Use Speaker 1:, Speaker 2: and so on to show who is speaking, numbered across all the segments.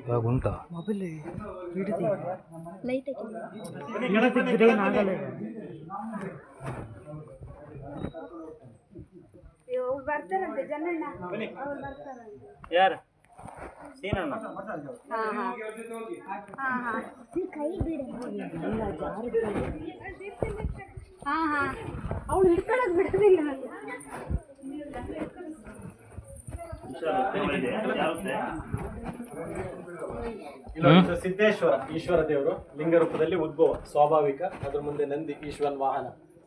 Speaker 1: ಇವಾಗ mobile
Speaker 2: light ಬರ್ತಾರಂತೆ. ಜನ
Speaker 3: ಯಾರು?
Speaker 2: ಹಾ ಹಾ. ಹಾ ಹಾ. ಕೈ ಬಿಡು. ಹಾ ಹಾ. ಅವಳು ಹಿಡ್ಕೊಳ್ಳೋದು ಬಿಡೋದಿಲ್ಲ.
Speaker 4: ಸಿದ್ದೇಶ್ವರ ಈಶ್ವರ ದೇವರು. ಲಿಂಗ ರೂಪದಲ್ಲಿ ಉದ್ಭವ ಸ್ವಾಭಾವಿಕ. ಅದ್ರ ಮುಂದೆ ನಂದಿ ಈಶ್ವರನ್ ವಾಹನ.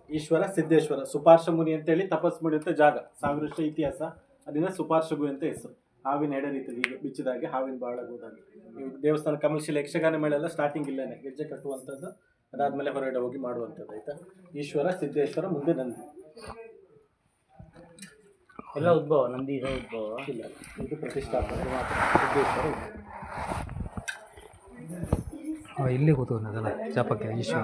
Speaker 4: ಈಶ್ವರ ಸಿದ್ದೇಶ್ವರ ಸುಪಾರ್ಶ ಮುನಿ ಅಂತೇಳಿ ತಪಸ್ ಮುಡಿಯುತ್ತೆ ಜಾಗ. ಸಾಂಗೃಷ್ಟ ಇತಿಹಾಸ. ಅದನ್ನ ಸುಪಾರ್ಶಗು ಅಂತ ಹೆಸರು. ಹಾವಿನ ಎಡೆ ರೀತಿಯಲ್ಲಿ ಈಗ ಬಿಚ್ಚಿದಾಗೆ ಹಾವಿನ ಬಾಳಗೋದಾಗೆ ಈ ದೇವಸ್ಥಾನ ಕಮಲಶಿಲೆ ಯಕ್ಷಗಾನ ಮೇಳ ಎಲ್ಲ ಸ್ಟಾರ್ಟಿಂಗ್ ಇಲ್ಲೇನೆ ಗೆಜ್ಜೆ ಕಟ್ಟುವಂಥದ್ದು ಅದಾದಮೇಲೆ ಹೊರಗಡೆ ಹೋಗಿ ಮಾಡುವಂಥದ್ದು ಆಯ್ತಾ? ಈಶ್ವರ ಸಿದ್ದೇಶ್ವರ ಮುಂದೆ ನಂದಿ.
Speaker 3: ಎಲ್ಲ ಉದ್ಭವ ನಂದಿ ಉದ್ಭವ.
Speaker 4: ಇಲ್ಲ ಇದು ಪ್ರತಿಷ್ಠಾಪನೆ ಮಾತ್ರ. ಸಿದ್ದೇಶ್ವರ
Speaker 1: ಇಲ್ಲಿ ಕೂತ್ಕೊಂಡದಲ್ಲ ಚಾಪಕ್ಕೆ ಈಶ್ವರ.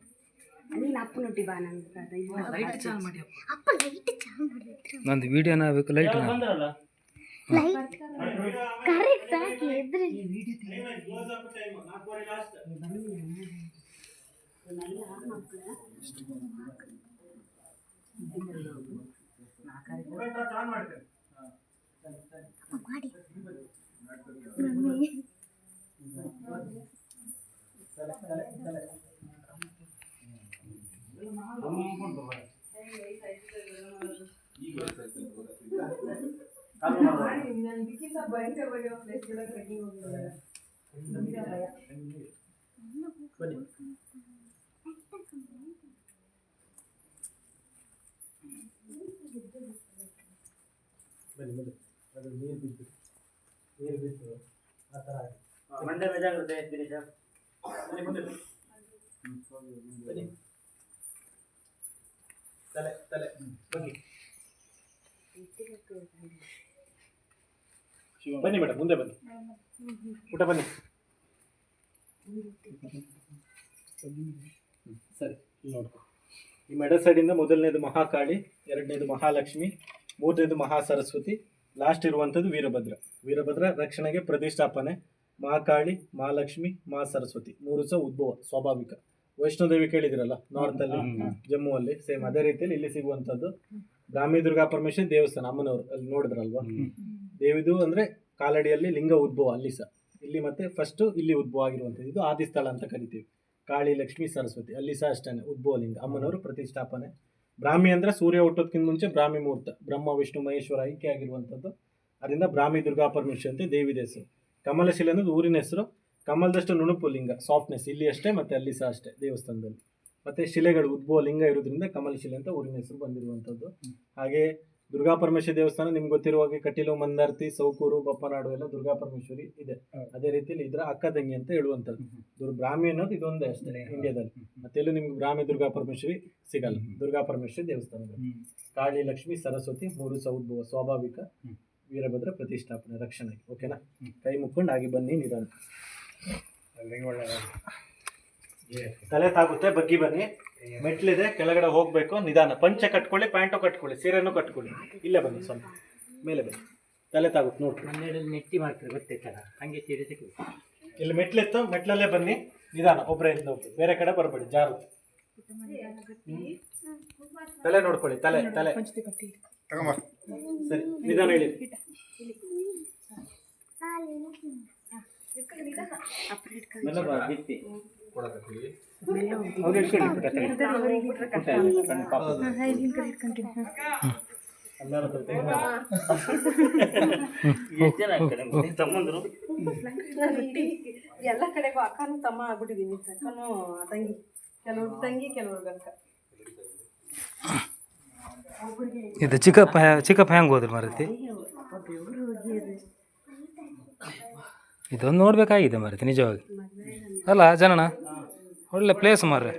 Speaker 5: ನೀನು ಅಪ್ಪನೊಟ್ಟಿ ಬಾ ನನ್ನ ಅಪ್ಪ.
Speaker 2: ಅಪ್ಪ ಲೈಟ್ ಚಾಲು ಮಾಡಿದ್ರು.
Speaker 1: ನಂದು ವಿಡಿಯೋನ ಬೇಕು ಲೈಟ್
Speaker 2: ಲೈಟ್ ಕರೆಕ್ಟ್ ಆಗಿ ಎದ್ರಿ ಮಾಡಿ. ಮಮ್ಮಿ
Speaker 4: ಬನ್ನಿ ಬನ್ನಿ ಅದು ನೀರು ಬಿದ್ದು ನೀರು ಬಿದ್ದು ಆ ಥರ ಆಗಿದೆ
Speaker 3: ಮಂಡ್ಯ ಜಾಗ್ರತೆ ಗಿರೀಶ
Speaker 4: ಬನ್ನಿ ಮುಂದೆ ಬನ್ನಿ. ಬನ್ನಿ ತಲೆ ತಲೆ ಬನ್ನಿ ಬನ್ನಿ ಮೇಡಮ್ ಮುಂದೆ ಬನ್ನಿ. ಊಟ ಬನ್ನಿ. ಸರಿ ನೋಡ್ಕೊ. ಈ ಮೆಡ ಸೈಡಿಂದ ಮೊದಲನೇದು ಮಹಾಕಾಳಿ ಎರಡನೇದು ಮಹಾಲಕ್ಷ್ಮಿ ಮೂರನೇದು ಮಹಾ ಸರಸ್ವತಿ ಲಾಸ್ಟ್ ಇರುವಂಥದ್ದು ವೀರಭದ್ರ. ವೀರಭದ್ರ ರಕ್ಷಣೆಗೆ ಪ್ರತಿಷ್ಠಾಪನೆ. ಮಹಾಕಾಳಿ ಮಹಾಲಕ್ಷ್ಮಿ ಮಹಾ ಸರಸ್ವತಿ ಮೂರು ಸಹ ಉದ್ಭವ ಸ್ವಾಭಾವಿಕ. ವೈಷ್ಣೋದೇವಿ ಕೇಳಿದಿರಲ್ಲ ನಾರ್ತ್ ಅಲ್ಲಿ ಜಮ್ಮು ಅಲ್ಲಿ ಸೇಮ್ ಅದೇ ರೀತಿಯಲ್ಲಿ ಇಲ್ಲಿ ಸಿಗುವಂಥದ್ದು. ಬ್ರಾಹ್ಮಿ ದುರ್ಗಾ ಪರಮೇಶ್ವರಿ ದೇವಸ್ಥಾನ ಅಮ್ಮನವರು ಅಲ್ಲಿ ನೋಡಿದ್ರಲ್ವಾ? ದೇವಿದು ಅಂದ್ರೆ ಕಾಲಡಿಯಲ್ಲಿ ಲಿಂಗ ಉದ್ಭವ ಅಲ್ಲಿ ಸಹ. ಇಲ್ಲಿ ಮತ್ತೆ ಫಸ್ಟ್ ಇಲ್ಲಿ ಉದ್ಭವ ಆಗಿರುವಂಥದ್ದು. ಇದು ಆದಿಸ್ಥಳ ಅಂತ ಕರಿತೀವಿ. ಕಾಳಿ, ಲಕ್ಷ್ಮಿ, ಸರಸ್ವತಿ. ಅಲ್ಲಿ ಸಹ ಅಷ್ಟೇ ಉದ್ಭವ ಲಿಂಗ. ಅಮ್ಮನವರು ಪ್ರತಿಷ್ಠಾಪನೆ. ಬ್ರಾಹ್ಮಿ ಅಂದ್ರೆ ಸೂರ್ಯ ಹುಟ್ಟೋದಕ್ಕಿಂತ ಮುಂಚೆ ಬ್ರಾಹ್ಮಿ ಮುಹೂರ್ತ. ಬ್ರಹ್ಮ, ವಿಷ್ಣು, ಮಹೇಶ್ವರ ಐಕ್ಯ ಆಗಿರುವಂಥದ್ದು. ಅದರಿಂದ ಬ್ರಾಹ್ಮಿ, ದುರ್ಗಾ, ಪರಮೇಶ್ವರಿ ಅಂತ ದೇವಿದ ಹೆಸರು. ಕಮಲಶಿಲೆ ಅನ್ನೋದು ಊರಿನ ಹೆಸರು. ಕಮಲದಷ್ಟು ನುಣುಪು ಲಿಂಗ ಸಾಫ್ಟ್ನೆಸ್ ಇಲ್ಲಿ ಅಷ್ಟೇ ಮತ್ತೆ ಅಲ್ಲಿ ಸಹ ಅಷ್ಟೇ ದೇವಸ್ಥಾನದಲ್ಲಿ. ಮತ್ತೆ ಶಿಲೆಗಳು ಉದ್ಭವ ಲಿಂಗ ಇರೋದ್ರಿಂದ ಕಮಲಶಿಲೆ ಅಂತ ಊರಿನ ಹೆಸರು ಬಂದಿರುವಂಥದ್ದು. ಹಾಗೆ ದುರ್ಗಾ ಪರಮೇಶ್ವರಿ ದೇವಸ್ಥಾನ ನಿಮ್ಗೆ ಗೊತ್ತಿರುವ ಹಾಗೆ ಕಟೀಲು ಮಂದಾರ್ತಿ ಸೌಕೂರು ಬಪ್ಪನಾಡು ಎಲ್ಲ ದುರ್ಗಾ ಪರಮೇಶ್ವರಿ ಇದೆ. ಅದೇ ರೀತಿಯಲ್ಲಿ ಇದರ ಅಕ್ಕ ತಂಗಿ ಅಂತ ಹೇಳುವಂಥದ್ದು. ದುರ್ ಬ್ರಾಹ್ಮಿ ಅನ್ನೋದು ಇದೊಂದೇ ಅಷ್ಟೇ ಇಂಡಿಯಾದಲ್ಲಿ. ಮತ್ತೆಲ್ಲೂ ನಿಮ್ಗೆ ಬ್ರಾಹ್ಮಿ ದುರ್ಗಾ ಪರಮೇಶ್ವರಿ ಸಿಗಲ್ಲ. ದುರ್ಗಾ ಪರಮೇಶ್ವರಿ ದೇವಸ್ಥಾನ ಕಾಳಿ ಲಕ್ಷ್ಮಿ ಸರಸ್ವತಿ ಮೂರು ಸೌದ್ಭವ ಸ್ವಾಭಾವಿಕ ವೀರಭದ್ರ ಪ್ರತಿಷ್ಠಾಪನೆ ರಕ್ಷಣೆ. ಓಕೆನಾ ಕೈ ಮುಕ್ಕೊಂಡು ಆಗಿ ಬನ್ನಿ ನಿಧಾನ. ತಲೆ ತಾಗುತ್ತೆ ಬಗ್ಗಿ ಬನ್ನಿ. ಮೆಟ್ಲಿದೆ ಕೆಳಗಡೆ ಹೋಗ್ಬೇಕು ನಿಧಾನ. ಪಂಚೆ ಕಟ್ಕೊಳ್ಳಿ ಪ್ಯಾಂಟು ಕಟ್ಕೊಳ್ಳಿ ಸೀರೆನೂ ಕಟ್ಕೊಳ್ಳಿ. ಇಲ್ಲೇ ಬನ್ನಿ ಸ್ವಲ್ಪ ಮೇಲೆ ಬನ್ನಿ. ತಲೆ ತಾಗುತ್ತೆ ನೋಡ್ರಿ.
Speaker 3: ಮನೆಯಲ್ಲಿ ನೆಟ್ಟಿ ಮಾಡ್ತಾರೆ ಗೊತ್ತೈತಲ್ಲ ಹಂಗೆ ಸೀರೆ ಸಿಕ್ಕಿ
Speaker 4: ಇಲ್ಲಿ ಮೆಟ್ಲಿತ್ತು ಮೆಟ್ಲಲ್ಲೇ ಬನ್ನಿ. ನಿಧಾನ ಒಬ್ಬರೇ ನೋಡ್ರಿ ಬೇರೆ ಕಡೆ ಬರಬೇಡಿ ಜಾರು. ತಲೆ ನೋಡ್ಕೊಳ್ಳಿ ತಲೆ ತಲೆ. ಸರಿ ನಿಧಾನ ಹೇಳಿ.
Speaker 3: ಮೆಲ್ಲ ಬಾ ಬಿತ್ತಿ
Speaker 4: ಅವ್ರು
Speaker 5: ಎಲ್ಲ ಕಡೆಗೂ ಅಕ್ಕನೂ ತಮ್ಮ ಆಗ್ಬಿಟ್ಟಿದೀನಿ. ಅಕ್ಕನೂ ತಂಗಿ. ಕೆಲವ್ರು ತಂಗಿ ಕೆಲವ್ರು ಅಕ್ಕ
Speaker 1: ಇದು ಚಿಕ್ಕಪ್ಪ ಚಿಕ್ಕಪ್ಪ ಹೆಂಗೆ ಹೋದ್ರು ಮಾರತಿ? ಇದೊಂದು ನೋಡ್ಬೇಕಾಗಿದೆ ಮಾರತಿ ನಿಜವಾಗಿ. ಅಲ್ಲ ಜನನ? ಒಳ್ಳೆ ಪ್ಲೇಸ್ ಮಾರ್ರೆ.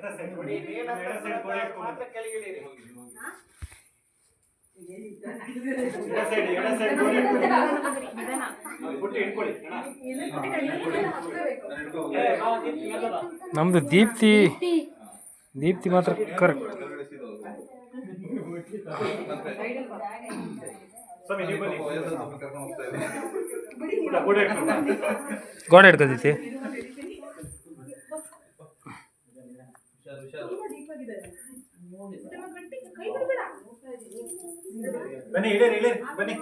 Speaker 1: ನಮ್ದು ದೀಪ್ತಿ. ದೀಪ್ತಿ ಮಾತ್ರ ಕರೆಕ್ಟ್. ಗೋಡೆ ಹಿಡ್ಕೊತೈತಿ
Speaker 4: ಬನ್ನಿ ಇಳೇರಿ ಇಳೇರಿ ಬನ್ನಿ.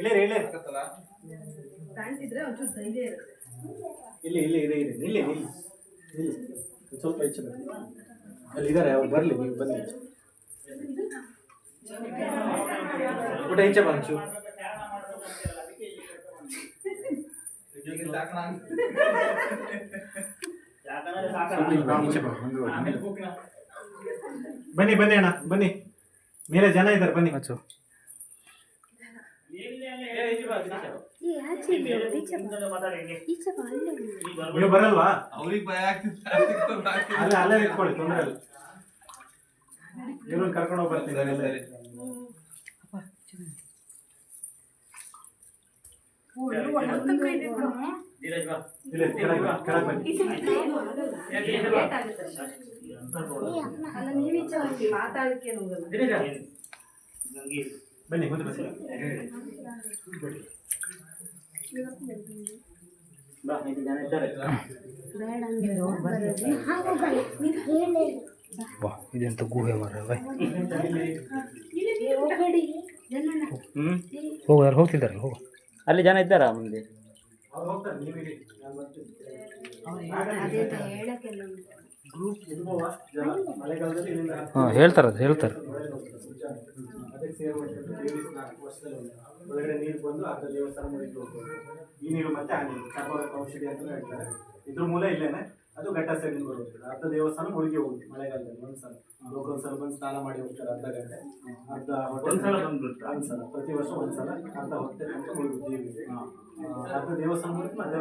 Speaker 4: ಇಳೇರಿ ಇಳೇರಿ. ಇಲ್ಲಿ ಇಲ್ಲಿ ಇದೆ ಇದೆ ಇಲ್ಲಿ ಇಲ್ಲಿ ಇಲ್ಲಿ. ಒಂದ್ ಸ್ವಲ್ಪ ಹೆಚ್ಚು ಬನ್ನಿ. ಅಲ್ಲಿ ಇದ್ದಾರೆ ಅವ್ರು ಬರಲಿ ನೀವು ಬನ್ನಿ. ಊಟ ಈಚೆ ಬಂಚು ಬನ್ನಿ ಬನ್ನಿ ಅಣ್ಣ ಬನ್ನಿ. ಮೇಲೆ ಜನ ಇದ್ದಾರೆ ಬನ್ನಿ.
Speaker 1: ಹಚ್ಚು
Speaker 4: ನೀವು ಬರಲ್ವಾ?
Speaker 6: ಅವ್ರಿಗೆ ಭಯ
Speaker 4: ಅಲ್ಲ ಅಲ್ಲೇ ಇಟ್ಕೊಳ್ಳಿ ತೊಂದರೆ ಇಲ್ಲ. ಇವ್ರನ್ನ ಕರ್ಕೊಂಡು ಹೋಗಿ ಬರ್ತೀನಿ. ಅಲ್ಲೇ.
Speaker 3: ಧೀರಜ್ ಬಾ
Speaker 4: ಇಲ್ಲೇ ಕೆಳಗೆ ಬಾ, ಕೆಳಗೆ ಬನ್ನಿ
Speaker 5: ಅಲ್ಲ ನೀವು ಈಚೆ ಹೋಗಿ ಮಾತಾಡಕ್ಕೆ ಹೋಗಲ್ಲ
Speaker 3: ಧೀರಜ ನಂಗೆ
Speaker 4: ಬನ್ನಿ ಮುಂದೆ ಬನ್ನಿ
Speaker 3: ಬಾ ಐದು ಜನ ಇದ್ದಾರೆ
Speaker 1: ವಾ ಇದೆಂತ ಗುಹೆ ಮಾರ ಬಾಯ್
Speaker 3: ಹ್ಮ್
Speaker 1: ಹೋಗು ಯಾರು ಹೋಗ್ತಿದ್ದಾರಲ್ಲ ಹೋಗು
Speaker 3: ಅಲ್ಲಿ ಜನ ಇದ್ದಾರಾ ಮುಂದೆ
Speaker 1: ಹಾಂ ಹೇಳ್ತಾರೆ ಅದು ಹೇಳ್ತಾರೆ.
Speaker 4: ಒಳಗಡೆ ನೀರು ಬಂದು ಅರ್ಧ ದೇವಸ್ಥಾನ ಮುಗಿದು ಹೋಗ್ಬೋದು ಈ ನೀರು ಮತ್ತೆ ಔಷಧಿ ಅಂತ ಹೇಳ್ತಾರೆ. ಇದ್ರ ಮೂಲ ಇಲ್ಲೇನೆ? ಅದು ಘಟ್ಟ ಸೈಡಿಂದ ಬರುತ್ತೆ ಅರ್ಧ ದೇವಸ್ಥಾನ ಮುಳುಗಿ ಹೋಗುತ್ತೆ ಮಳೆಗಾಲದಲ್ಲಿ ಒಂದ್ಸಲ ಒಂದ್ಸಲ ಬಂದು ಸ್ನಾನ ಮಾಡಿ ಹೋಗ್ತಾರೆ ಅರ್ಧ ಗಂಟೆ. ಅರ್ಧ
Speaker 3: ಒಂದ್ಸಲ?
Speaker 4: ಒಂದ್ಸಲ ಪ್ರತಿ ವರ್ಷ ಒಂದ್ಸಲ ಅರ್ಧ ಹೊಟ್ಟೆ ಅಂತ ಮುಳುಗುತ್ತೆ ಅರ್ಧ ದೇವಸ್ಥಾನ ಬರುತ್ತೆ ಮತ್ತೆ.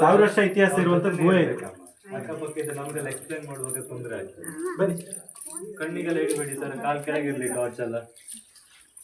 Speaker 4: ಸಾವಿರ ವರ್ಷ ಇತಿಹಾಸ ಇರುವಂತ ಗುಹೆ ಇದೆ.
Speaker 7: ಅಕ್ಕಪಕ್ಕ ನಮ್ಗೆಲ್ಲ ಎಕ್ಸ್ಪ್ಲೈನ್ ಮಾಡುವಾಗ ತೊಂದರೆ ಆಯ್ತು.
Speaker 4: ಬನ್ನಿ.
Speaker 7: ಕಣ್ಣಿಗೆಲ್ಲ ಬಿಡಿ ಸರ್ ಕಾಲ್ ಕೆಳಗಿರ್ಲಿ ಟಾರ್ಚ್ ಎಲ್ಲ.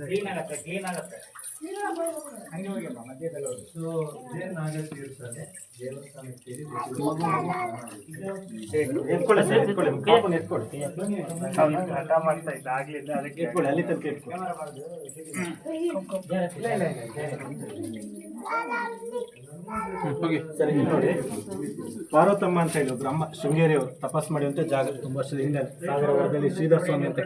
Speaker 3: ಕ್ಲೀನ್ ಆಗತ್ತೆ ಕ್ಲೀನ್ ಆಗತ್ತೆ.
Speaker 4: ಪಾರ್ವತಮ್ಮ ಅಂತ ಹೇಳಿ ಒಬ್ರು ಅಮ್ಮ ಶೃಂಗೇರಿ ಅವರು ತಪಸ್ ಮಾಡಿದಂತ ಜಾಗ ತುಂಬಾ ವರ್ಷದ ಹಿಂದೆ ಸಾಗರವರದಲ್ಲಿ ಶ್ರೀಧರ್ ಸ್ವಾಮಿ ಅಂತ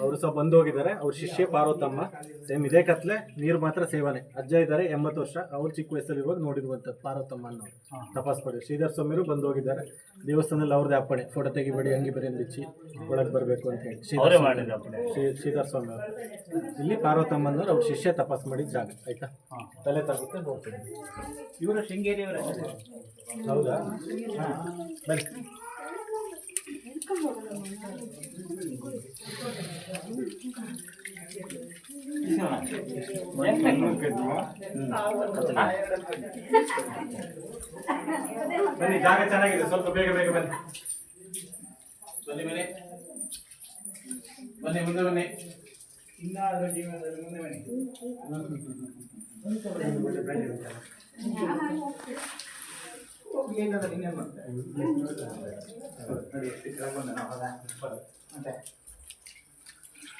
Speaker 4: ಅವರು ಸಹ ಬಂದು ಹೋಗಿದ್ದಾರೆ. ಅವ್ರ ಶಿಷ್ಯ ಪಾರ್ವತಮ್ಮ. ಸೇಮ್ ಇದೇ ಕತ್ಲೆ. ನೀರು ಮಾತ್ರ ಸೇವನೆ. ಅಜ್ಜ ಇದ್ದಾರೆ ಎಂಬತ್ತು ವರ್ಷ. ಅವ್ರು ಚಿಕ್ಕ ವಯಸ್ಸಲ್ಲಿ ಇರುವಾಗ ನೋಡಿರುವಂಥದ್ದು ಪಾರ್ವತಮ್ಮ ಅನ್ನೋರು ತಪಸ್ ಮಾಡಿ ಶ್ರೀಧರ್ ಸ್ವಾಮಿರು ಬಂದು ಹೋಗಿದ್ದಾರೆ. ದೇವಸ್ಥಾನದಲ್ಲಿ ಅವ್ರದ್ದೇ ಅಪ್ಪಣೆ. ಫೋಟೋ ತೆಗಿಬೇಡಿ ಹಂಗಿ ಬರೀ ಬಿಚ್ಚಿ ಒಳಗೆ ಬರಬೇಕು ಅಂತ ಹೇಳಿ. ಶ್ರೀಧರ್ ಸ್ವಾಮಿ. ಶ್ರೀ- ಶ್ರೀಧರ್ ಸ್ವಾಮಿ ಅವರು. ಇಲ್ಲಿ ಪಾರ್ವತಮ್ಮನವ್ರು ಅವ್ರ ಶಿಷ್ಯ ತಪಾಸ್ ಮಾಡಿದ ಜಾಗ ಆಯ್ತಾ? ತಲೆ ತಗುತ್ತೆ ನೋಡ್ತೀನಿ.
Speaker 3: ಇವರು ಶೃಂಗೇರಿ
Speaker 4: ಹೌದಾ? ಹಾ. ಬನ್ನಿ. ಬನ್ನಿ, ಜಾಗ ಚೆನ್ನಾಗಿದೆ. ಸ್ವಲ್ಪ ಬೇಗ ಬೇಗ ಬನ್ನಿ. ಬನ್ನಿ ಬನ್ನಿ. ಬನ್ನಿ, ಮುಂದೆ ಬನ್ನಿ.
Speaker 3: ಇನ್ನಾದರೂ ಜೀವನದಲ್ಲಿ ಮುಂದೆ ಬನ್ನಿ ಇನ್ನೇನು ಮಾಡ್ತಾರೆ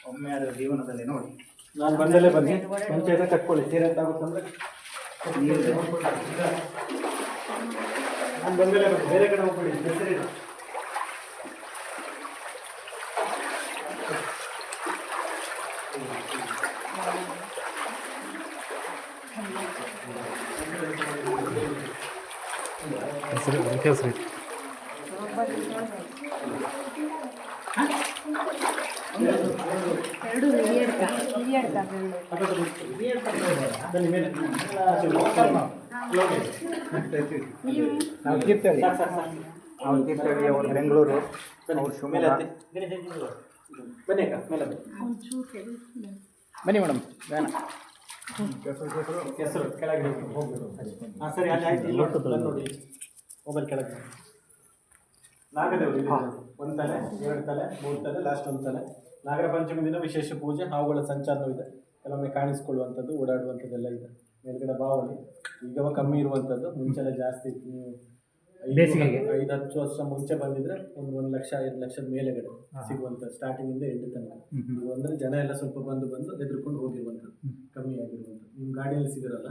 Speaker 3: ಒಮ್ಮೆ ಅದರ ಜೀವನದಲ್ಲಿ ನೋಡಿ.
Speaker 4: ನಾನು ಬಂದಲ್ಲೇ ಬನ್ನಿ. ಪಂಚಾಯತ ಕಟ್ಕೊಳ್ಳಿ. ಆಗುತ್ತೆ ಅಂದ್ರೆ ನಾನು ಬಂದಲ್ಲೇ ಬನ್ನಿ. ಬೇರೆ ಕಡೆ ಹೋಗ್ಬಿಡಿ. ಸರಿ
Speaker 1: ಹೆಸರು ಹೆಸರು ಇತ್ತು.
Speaker 2: ಎರಡು ಹಿರಿಯಡ್ಕ ಹಿರಿಯಡ್ಕ
Speaker 4: ಬನ್ನಿ ಮೇಲೆ
Speaker 3: ಬೆಂಗಳೂರು.
Speaker 4: ಬನ್ನಿ ಬನ್ನಿ
Speaker 3: ಮೇಡಮ್ ಬೇಡ
Speaker 4: ಹೆಸರು ಕೆಳಗೆ ಹಾಂ ಸರಿ ಅಲ್ಲಿ ಆಯ್ತು ಇಲ್ಲಿ ನೋಡಿ ಮೊಬೈಲ್ ಕೆಳಗೆ ನಾಗದೇವರು ಒಂದು ತಲೆ, ಎರಡು ತಲೆ, ಮೂರು ತಲೆ ಲಾಸ್ಟ್ ಒಂದು ತಲೆ ನಾಗರ ಪಂಚಮಿ ದಿನ ವಿಶೇಷ ಪೂಜೆ ಹಾವುಗಳ ಸಂಚಾರನೂ ಇದೆ. ಕೆಲವೊಮ್ಮೆ ಕಾಣಿಸ್ಕೊಳ್ಳುವಂಥದ್ದು ಓಡಾಡುವಂಥದ್ದೆಲ್ಲ ಇದೆ. ಮೇಲ್ಗಡೆ ಬಾವಲಿ. ಈಗ ಕಮ್ಮಿ ಇರುವಂಥದ್ದು. ಮುಂಚೆಲ್ಲ ಜಾಸ್ತಿ ಇತ್ತು ನೀವು ಐದು-
Speaker 1: ಬೇಸಿಗೆಗೆ?
Speaker 4: ಐದು ಹತ್ತು ವರ್ಷ ಮುಂಚೆ ಬಂದಿದ್ರೆ ಒಂದು ಒಂದು ಲಕ್ಷ ಐದು ಲಕ್ಷದ ಮೇಲೆಗಡೆ ಸಿಗುವಂಥ ಸ್ಟಾರ್ಟಿಂಗಿಂದ ಎಂಟು ತನಕ. ಅಂದ್ರೆ ಜನ ಎಲ್ಲ ಸ್ವಲ್ಪ ಬಂದು ಬಂದು ಹೆದರ್ಕೊಂಡು ಹೋಗಿರುವಂಥದ್ದು. ಕಮ್ಮಿ ಆಗಿರುವಂಥದ್ದು. ನಿಮ್ಮ ಗಾಡಿಯಲ್ಲಿ ಸಿಗಿರಲ್ಲ?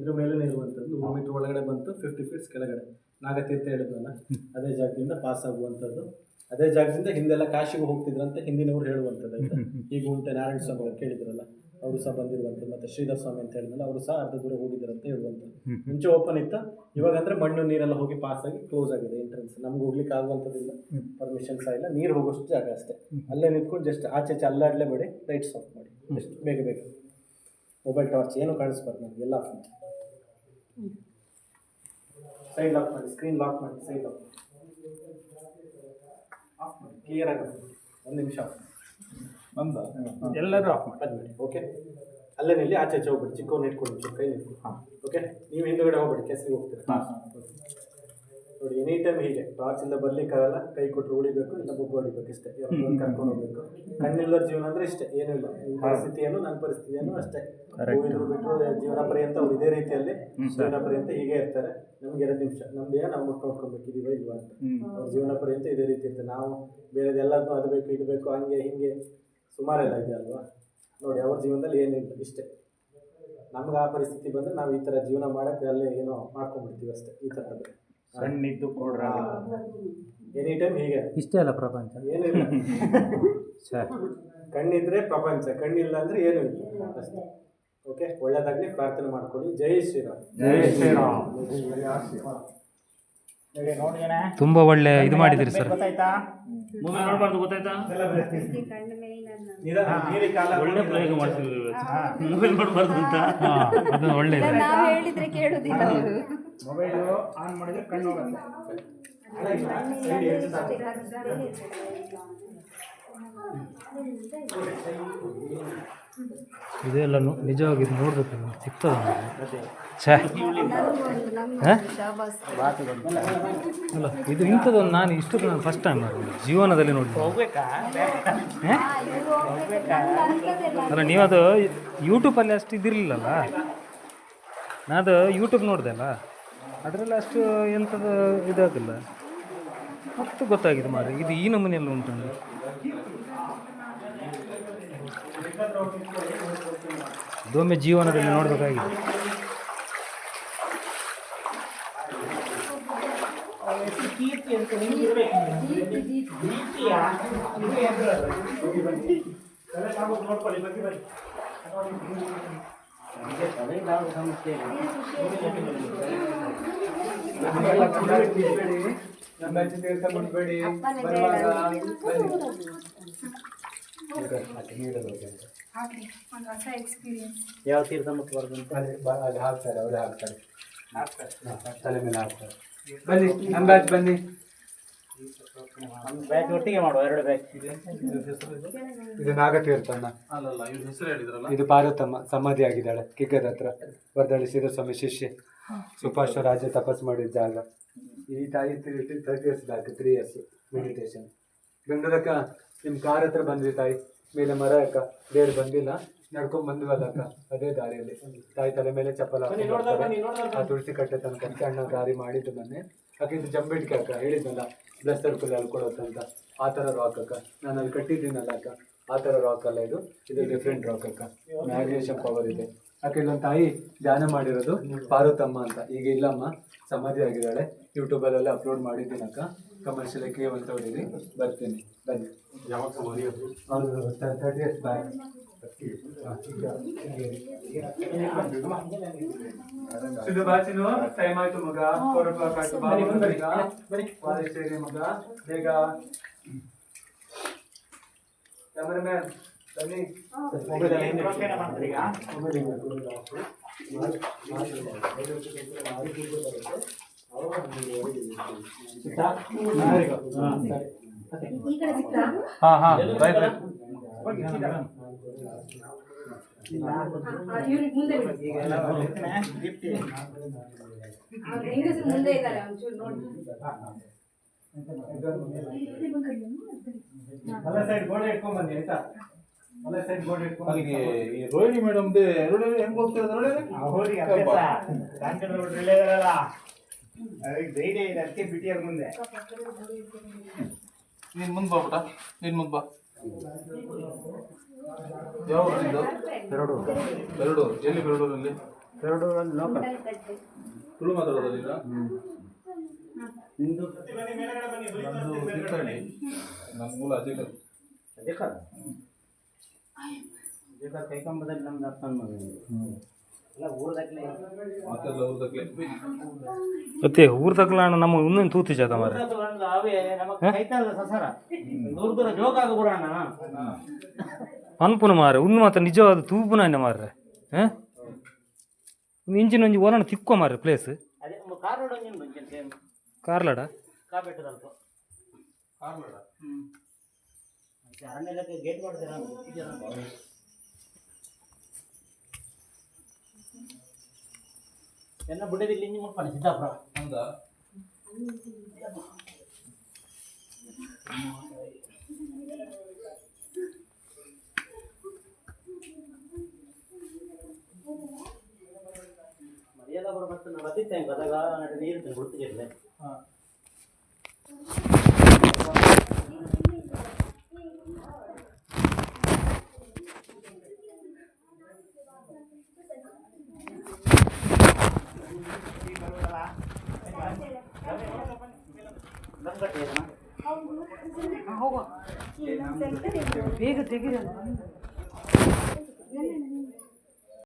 Speaker 4: ಇದ್ರ ಮೇಲೆ ಇರುವಂಥದ್ದು. ನೂರು ಮೀಟರ್ ಒಳಗಡೆ ಬಂತು ಫಿಫ್ಟಿ ಫೀಟ್ಸ್ ಕೆಳಗಡೆ. ನಾಗತೀರ್ಥ ಹೇಳಿದ್ವಲ್ಲ ಅದೇ ಜಾಗದಿಂದ ಪಾಸ್ ಆಗುವಂಥದ್ದು. ಅದೇ ಜಾಗದಿಂದ ಹಿಂದೆಲ್ಲ ಕಾಶಿಗೆ ಹೋಗ್ತಿದ್ರಂತೆ ಹಿಂದಿನವ್ರು ಹೇಳುವಂಥದ್ದು ಈಗ ಉಂಟೆ ನಾರಾಯಣ ಸ್ವಾಮಿ ಅವ್ರು ಕೇಳಿದ್ರಲ್ಲ ಅವರು ಸಹ ಬಂದಿರುವಂಥದ್ದು ಮತ್ತೆ ಶ್ರೀಧರ್ ಸ್ವಾಮಿ ಅಂತ ಹೇಳಿದ್ಮೇಲೆ ಅವರು ಸಹ ಅರ್ಧ ದೂರ ಹೋಗಿದ್ರು ಅಂತ ಹೇಳುವಂಥದ್ದು ಮುಂಚೆ ಓಪನ್ ಇತ್ತು? ಇವಾಗ ಅಂದ್ರೆ ಮಣ್ಣು ನೀರೆಲ್ಲ ಹೋಗಿ ಪಾಸ್ ಆಗಿ ಕ್ಲೋಸ್ ಆಗಿದೆ ಎಂಟ್ರೆನ್ಸ್ ನಮ್ಗೆ ಹೋಗ್ಲಿಕ್ಕೆ ಆಗುವಂಥದ್ದಿಲ್ಲ ಪರ್ಮಿಷನ್ ಸಹ ಇಲ್ಲ. ನೀರು ಹೋಗೋಷ್ಟು ಜಾಗ ಅಷ್ಟೇ. ಅಲ್ಲೇ ನಿಂತ್ಕೊಂಡು ಜಸ್ಟ್ ಆಚೆ ಆಚೆ ಮಾಡಿ ಲೈಟ್ಸ್ ಆಫ್ ಮಾಡಿ. ಜಸ್ಟ್ ಬೇಗ ಬೇಗ. ಮೊಬೈಲ್ ಟಾರ್ಚ್ ಏನು ಕಾಣಿಸ್ಬಾರ್ದು ನಮಗೆ ಎಲ್ಲ ಆಫ್ ಮಾಡಿ ಸೈಡ್ ಲಾಕ್ ಮಾಡಿ ಸ್ಕ್ರೀನ್ ಲಾಕ್ ಮಾಡಿ ಸೈಡ್ ಲಾಕ್ ಆಫ್ ಮಾಡಿ. ಕ್ಲಿಯರ್ ಆಗಿ ಒಂದು ನಿಮಿಷ ಆಫ್
Speaker 3: ಬಂದ? ಎಲ್ಲರೂ ಆಫ್ ಮಾಡಿ.
Speaker 4: ಓಕೆ ಅಲ್ಲೇ ನಿಲ್ಲಿ ಆಚೆ ಆಚೆ ಹೋಗ್ಬಿಡಿ. ಚಿಕ್ಕವನ್ನ ಇಟ್ಕೊಂಡು ಒಂಚೂರು ಕೈ ನಿಂತು ಹಾಂ. ಓಕೆ ನೀವು ಹಿಂದುಗಡೆ ಹೋಗ್ಬಿಡಿ. ಕೆಸಿಗೆ ಹೋಗ್ತೀರಾ?
Speaker 3: ಹಾಂ.
Speaker 4: ನೋಡಿ ಎನಿ ಟೈಮ್ ಹೀಗೆ ಟಾರ್ಚ್ ಇಂದ ಬರ್ಲಿಕ್ಕಾಗಲ್ಲ ಕೈ ಕೊಟ್ಟರು ಉಳಿಬೇಕು ಇಲ್ಲ ಬೊಬ್ಬು ಹೊಡಿಬೇಕು ಇಷ್ಟೇ. ಯಾವ್ದು ಕರ್ಕೊಂಡು ಹೋಗ್ಬೇಕು. ಕಣ್ಣಿಲ್ಲದ ಜೀವನ ಅಂದ್ರೆ ಇಷ್ಟೇ ಏನಿಲ್ಲ ಇಲ್ಲ. ಪರಿಸ್ಥಿತಿಯನ್ನು ಪರಿಸ್ಥಿತಿ ನನ್ನ ಪರಿಸ್ಥಿತಿಯನ್ನು ಅಷ್ಟೇ. ಬಿಟ್ಟು ಬಿಟ್ಟರು ಜೀವನ ಪರ್ಯಂತ ಅವ್ರು ಇದೇ ರೀತಿಯಲ್ಲಿ ಜೀವನ ಪರ್ಯಂತ ಹೀಗೆ ಇರ್ತಾರೆ. ನಮ್ಗೆ ಎರಡು ನಿಮಿಷ. ನಮ್ದು ಏನು ನಾವು ನೋಡ್ಕೊಳ್ಬೇಕು ಇದೀವ ಇಲ್ವಾ ಅಂತ. ಅವ್ರ ಜೀವನ ಪರ್ಯಂತ ಇದೇ ರೀತಿ ಇರ್ತದೆ ನಾವು ಬೇರೆದೆಲ್ಲದನ್ನೂ ಅದು ಬೇಕು ಇದು ಬೇಕು ಹಂಗೆ ಹಿಂಗೆ ಸುಮಾರೆಲ್ಲ ಇದೆ ಅಲ್ವಾ? ನೋಡಿ ಅವ್ರ ಜೀವನದಲ್ಲಿ ಏನಿಲ್ಲ ಇಷ್ಟೇ. ನಮ್ಗೆ ಆ ಪರಿಸ್ಥಿತಿ ಬಂದರೆ ನಾವು ಈ ಥರ ಜೀವನ ಮಾಡೋಕ್ಕೆ ಅಲ್ಲೇ ಏನೋ ಮಾಡ್ಕೊಂಡ್ಬಿಡ್ತೀವಿ ಅಷ್ಟೇ ಈ ಥರದ್ದು
Speaker 3: ಸಣ್ಣಿದ್ದು ಕೊಡ್ರ
Speaker 4: ಎನಿ ಟೈಮ್ ಹೀಗೆ.
Speaker 1: ಇಷ್ಟೇ ಅಲ್ಲ ಪ್ರಪಂಚ?
Speaker 4: ಏನಿಲ್ಲ
Speaker 1: ಛೇ.
Speaker 4: ಕಣ್ಣಿದ್ರೆ ಪ್ರಪಂಚ ಕಣ್ಣಿಲ್ಲ ಅಂದ್ರೆ ಏನೂ ಇಲ್ಲ. ಅಷ್ಟೇ. ಓಕೆ ಒಳ್ಳೇದಾಗ್ಲಿ ಪ್ರಾರ್ಥನೆ ಮಾಡ್ಕೊಳ್ಳಿ. ಜೈ ಶ್ರೀರಾಮ್.
Speaker 3: ಜೈ ಶ್ರೀರಾಮ್.
Speaker 1: ತುಂಬ ಒಳ್ಳೆ ಇದು ಮಾಡಿದಿರಿ ಸರ್.
Speaker 7: ನೋಡ್ಬಾರ್ದು ಗೊತ್ತಾಯ್ತಾ? ಒಳ್ಳೆ ಪ್ರಯೋಗ ಮಾಡ್ತಿದ್ವಿ ಮೊಬೈಲ್ ನೋಡ್ಬಾರ್ದು ಅಂತ.
Speaker 1: ಅದು ಒಳ್ಳೆಯದು
Speaker 2: ನಾವು ಹೇಳಿದ್ರೆ ಕೇಳುದಿಲ್ಲ ಅವರು.
Speaker 3: ಮೊಬೈಲು ಆನ್ ಮಾಡಿದ್ರೆ ಕಣ್ಣು ಹೋಗುತ್ತೆ.
Speaker 1: ಇದೆಲ್ಲ ನಿಜವಾಗಿ ನೋಡ್ಬೇಕು ಸಿಗ್ತದ? ಅಲ್ಲ, ಇದು ಇಂಥದ್ದೊಂದು ನಾನು ಇಷ್ಟು ನಾನು ಫಸ್ಟ್ ಟೈಮ್ ಮಾಡಿದ್ದು. ಜೀವನದಲ್ಲಿ ನೋಡಿ ಅಲ್ಲ, ನೀವದು ಯೂಟ್ಯೂಬಲ್ಲಿ ಅಷ್ಟು ಇದಿರಲಿಲ್ಲಲ್ಲ? ನಾನು ಯೂಟ್ಯೂಬ್ ನೋಡಿದೆ ಅಲ್ಲ? ಅದರಲ್ಲಿ ಅಷ್ಟು ಎಂಥದ್ದು ಇದಾಗಿಲ್ಲ. ಮತ್ತು ಗೊತ್ತಾಗಿದೆ ಮಾರಿ ಇದು ಈ ನಮೂನೆಯಲ್ಲಿ ಉಂಟು
Speaker 3: ನಮಗೆಲ್ಲ ಚುನಾವಣೆ ಬಿಡ್ಬೇಡಿ. ನಮ್ಮ ಅಜ್ಜಿ ತೀರ್ಥ ಬಿಡ್ಬೇಡಿ. ಬರುವಾಗ
Speaker 7: ಯಾವ ತೀರ್ಥ ಮತ್ತು ಅಂತ
Speaker 3: ಅಲ್ಲಿ ಹಾಕ್ತಾರೆ ಅವರೇ ಹಾಕ್ತಾರೆ. ತಲೆ ಮೇಲೆ ಹಾಕ್ತಾರೆ. ಬನ್ನಿ ನಮ್ಮ ಬ್ಯಾಚ್ ಬನ್ನಿ.
Speaker 7: ಬ್ಯಾಚ್ ಒಟ್ಟಿಗೆ ಮಾಡುವ ಎರಡು ಬ್ಯಾಚ್
Speaker 6: ಇದು? ನಾಗತೀರ್ಥಣ್ಣ.
Speaker 7: ಅಲ್ಲಲ್ಲ ಇವ್ರ ಹೆಸರು ಹೇಳಿದ್ರಲ್ಲ?
Speaker 6: ಇದು ಪಾರ್ವತಮ್ಮ ಸಮಾಧಿ ಆಗಿದ್ದಾಳೆ ಕಿಗ್ಗದ ಹತ್ರ. ವರ್ದಳ್ಳಿ ಶ್ರೀಧರಸ್ವಾಮಿ ಶಿಷ್ಯ. ಸುಪಾಶ್ವ ರಾಜ ತಪಸ್ ಮಾಡಿದ ಜಾಗ. ಈ ತಾಯಿ thirty years back three years meditation ಬೆಂಗಳೂರಕ್ಕ ನಿಮ್ಮ ಕಾರ್ ಹತ್ರ ಬಂದ್ವಿ ತಾಯಿ. ಮೇಲೆ ಮರ ಅಕ್ಕ. ಬೇರೆ ಬಂದಿಲ್ಲ. ನಡ್ಕೊಂಡ್ ಬಂದ್ವಲ್ಲ ಅಕ್ಕ ಅದೇ ದಾರಿಯಲ್ಲಿ. ತಾಯಿ ತಲೆ ಮೇಲೆ ಚಪ್ಪಲ ಆ ತುಳಸಿ ಕಟ್ಟೆ ತನಕ ಅಣ್ಣ ದಾರಿ ಮಾಡಿದ್ದು ಮೊನ್ನೆ. ಅಕ್ಕಿಂತ ಜಂಬಿಡ್ಕೆ ಜಂಬಿಟ್ಕೆ ಅಕ್ಕ. ಹೇಳಿದ್ನಲ್ಲ ಬ್ಲಸ್ ಸರ್ಕಲ್ ಅಲ್ಕೊಳತ್ತಂತ ಆ ಥರ ರಾಕ್ ಅಕ್ಕ. ನಾನು ಅಲ್ಲಿ ಕಟ್ಟಿದ್ದೀನಲ್ಲ ಅಕ್ಕ. ಆ ಥರ ರಾಕ್ ಅಲ್ಲ ಇದು. ಇದು ಡಿಫ್ರೆಂಟ್ ರಾಕ್ ಅಕ್ಕ. ಮ್ಯಾಗ್ನೇಷಿಯಂ ಪವರ್ ಇದೆ. ಅಕ್ಕ ಇಲ್ಲೊಂದು ತಾಯಿ ಧ್ಯಾನ ಮಾಡಿರೋದು ಪಾರ್ವತಮ್ಮ ಅಂತ. ಈಗ ಇಲ್ಲಮ್ಮ ಸಮಾಧಿ ಆಗಿದ್ದಾಳೆ. ಯೂಟ್ಯೂಬಲ್ಲೆಲ್ಲ ಅಪ್ಲೋಡ್ ಮಾಡಿದ್ದೀನಿ ಅಕ್ಕ. ಕಮರ್ಷಿಯಲ್ ಕೇ ಅಂತ ಹೊಡೀರಿ ಬರ್ತೀನಿ. ಬನ್ನಿ. ಯಾವಾಗ ಸಮಾಧಿ ತರ್ಟಿ ಇಯರ್ಸ್ ಬ್ಯಾಕ್ ಸಿದ್ದು ಬಾಚಿನು ಟೈಮ್ ಆಯ್ತು ಮಗ. ಫೋರ್ ಓ ಕ್ಲಾಕ್ ಆಯ್ತು. ಬಾ ಮಗ. ಬೇಗ. ಕ್ಯಾಮರಾಮ್ಯಾನ್ ಬನ್ನಿ.
Speaker 3: ರೊಕ್ಕೇನ ಮಾಡ್ತೀರಿ ಈಗ?
Speaker 2: ಈ ಕಡೆ ಸಿಕ್ತಾ
Speaker 6: ಹಾ ಹಾ.
Speaker 2: ಅವ್ರ ಹೆಂಗಸರು ಮುಂದೆ ಇದ್ದಾರೆ ಒಂಚೂರು ನೋಡಿ.
Speaker 4: ಅಲ್ಲ ಸೈಡ್ ಗೋಡೆ ಇಟ್ಕೊಂಡ್ ಬನ್ನಿ ಆಯ್ತಾ? ಅಲ್ಲ ಸೈಡ್ ಗೋಡೆ ಇಟ್ಕೊಂಡ್
Speaker 8: ನನಗೆ ಈ ರೋಹಿಣಿ ಮೇಡಮ್ ಎರಡು ಹೆಂಗ್
Speaker 3: ಹೋಗ್ತಾ ಧೈರ್ಯ ಇದೆ ಅದಕ್ಕೆ ಬಿಟ್ಟಿಯಾರ ಮುಂದೆ.
Speaker 8: ನೀನ್ ಮುಂದ್ ಬಾ ಪುಟ ನೀನ್ ಮುಂದ್ ಬಾ. ಯಾವ ಊರಿನಿಂದು? ಎರಡು ಎಲ್ಲಿ ಬೆರಡೂರಲ್ಲಿ? ತುಳು ಮಾತಾಡೋದು
Speaker 3: ನಿಮ್ದು
Speaker 8: ನಂದು ತೀರ್ಥಹಳ್ಳಿ ನಮ್ಮ ಮೂಲ ಅಜೇಕರ್.
Speaker 3: ಅದೇ ಕಾಲ ಕೈಕಂಬದಲ್ಲಿ ನಮ್ದು ಅಪ್ಪನ ಮಗ ಎಲ್ಲ
Speaker 8: ಮತ್ತೆಲ್ಲ ಊರ್ದಕ್ಲೆ
Speaker 1: ಮತ್ತೆ ಊರ್ ತಗ್ಲಾಣ ನಮ್ಮ ಇನ್ನೊಂದು ತೂತಿ ಜಾತ ಮಾರ
Speaker 3: ಒಂದು ಅವೇ ನಮಗೆ ಕೈತಲ್ಲ ಸಸರ. ದೂರ ದೂರ ಜೋಗ ಆಗಬಿಡೋಣ
Speaker 1: ಅನ್ಪುನ ಮಾರ ಉಂದು ಮಾತ್ರ ನಿಜವಾದ ತೂಪುನ ಮಾರ್ರೆ. ಹಾಂ? ಇಂಚಿನ ಒಂಜಿ ಓರಣ ತಿಕ್ಕೋ ಮಾರ್ರೆ ಪ್ಲೇಸ್
Speaker 3: ಅದೇ ಕಾರ್ ರೋಡ್ ಹಂಗೆ ಬಂಚೆ ಸೇಮ್
Speaker 1: ಕಾರ್ಲಾಡ
Speaker 3: ಕಾ ಬೆಟ್ಟದಲ್ಪ ಹ್ಮ್ ಅರಣ್ಯಕ್ಕೆ ಗೇಟ್ ಮಾಡ್ತೀರಾ ಎನ್ನ ಬುಡ್ಡದಿಲ್ಲ ಇಂಜಿ ಮಾಡ್ಕೊಂಡು ಸಿದ್ದಾಪುರ
Speaker 8: ಹೌದಾ
Speaker 3: ಮರ್ಯಾದ ಬರ್ಬೇಕು ನಾವು ಬತ್ತಿತ್ತೇನೆ ಗದಗ ನಡೆ ನೀರು
Speaker 5: भेग देगी